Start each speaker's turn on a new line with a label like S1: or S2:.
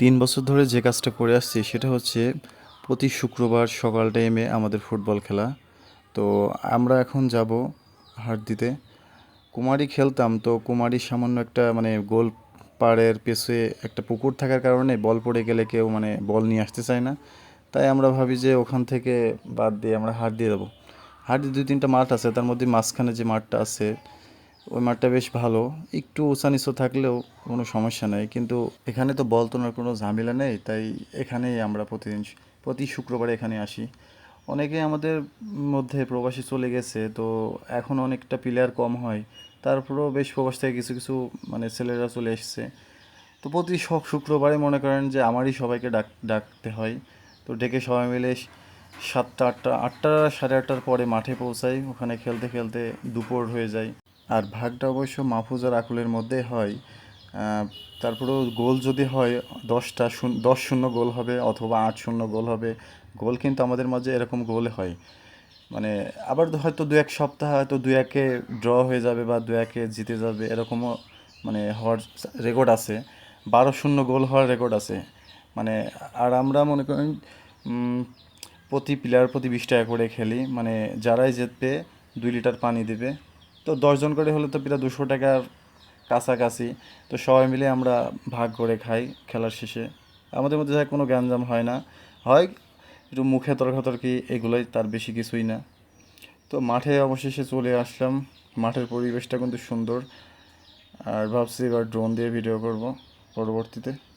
S1: তিন বছর ধরে যে কাজটা করে আসছি সেটা হচ্ছে প্রতি শুক্রবার সকাল টাইমে আমাদের ফুটবল খেলা। তো আমরা এখন যাব হাট দিতে কুমারী খেলতাম, তো কুমারী সামান্য একটা মানে গোল পাড়ের পেছে একটা পুকুর থাকার কারণে বল পড়ে গেলে কেউ মানে বল নিয়ে আসতে চায় না। তাই আমরা ভাবি যে ওখান থেকে বাদ দিয়ে আমরা হাট দিয়ে দেবো। হাট দিয়ে দুই তিনটা মাঠ আছে, তার মধ্যে মাঝখানে যে মাঠটা আছে ওই মাঠটা বেশ ভালো। একটু উঁচা নিচু থাকলেও কোনো সমস্যা নেই। কিন্তু এখানে তো বল তোলার কোনো ঝামেলা নেই, তাই এখানেই আমরা প্রতিদিন প্রতি শুক্রবারে এখানে আসি। অনেকে আমাদের মধ্যে প্রবাসী চলে গেছে, তো এখন অনেকটা প্লেয়ার কম হয়। তারপরেও বেশ প্রবাস থেকে কিছু কিছু মানে ছেলেরা চলে এসছে। তো প্রতি সব শুক্রবারে মনে করেন যে আমারই সবাইকে ডাক, ডাকতে হয়। তো ডেকে সবাই মিলে সাতটা, আটটা আটটা, সাড়ে আটটার পরে মাঠে পৌঁছাই। ওখানে খেলতে খেলতে দুপুর হয়ে যায়। আর ভাগটা অবশ্য মাহফুজ আর আকুলের মধ্যে হয়। তারপরেও গোল যদি হয়, দশটা শূন্য, দশ শূন্য গোল হবে অথবা আট শূন্য গোল হবে, গোল কিন্তু আমাদের মাঝে এরকম গোল হয়। মানে আবার হয়তো দু এক সপ্তাহ, হয়তো দু একে ড্র হয়ে যাবে বা দু একে জিতে যাবে, এরকমও মানে হওয়ার রেকর্ড আছে। বারো শূন্য গোল হওয়ার রেকর্ড আছে। মানে আর আমরা মনে করেন প্রতি প্লেয়ার প্রতি বিশ টাকা করে খেলি। মানে যারাই জিতবে, দুই লিটার পানি দেবে। তো দশজন করে হলে তো প্রায় দুশো টাকার কাছাকাছি। তো সবাই মিলে আমরা ভাগ করে খাই খেলার শেষে। আমাদের মধ্যে কোনো গ্যাঞ্জাম হয় না। হয় একটু মুখে তর্কাতর্কি, এগুলোই তার বেশি কিছুই না। তো মাঠে অবশেষে চলে আসলাম। মাঠের পরিবেশটা কিন্তু সুন্দর। আর ভাবছি এবার ড্রোন দিয়ে ভিডিও করব পরবর্তীতে।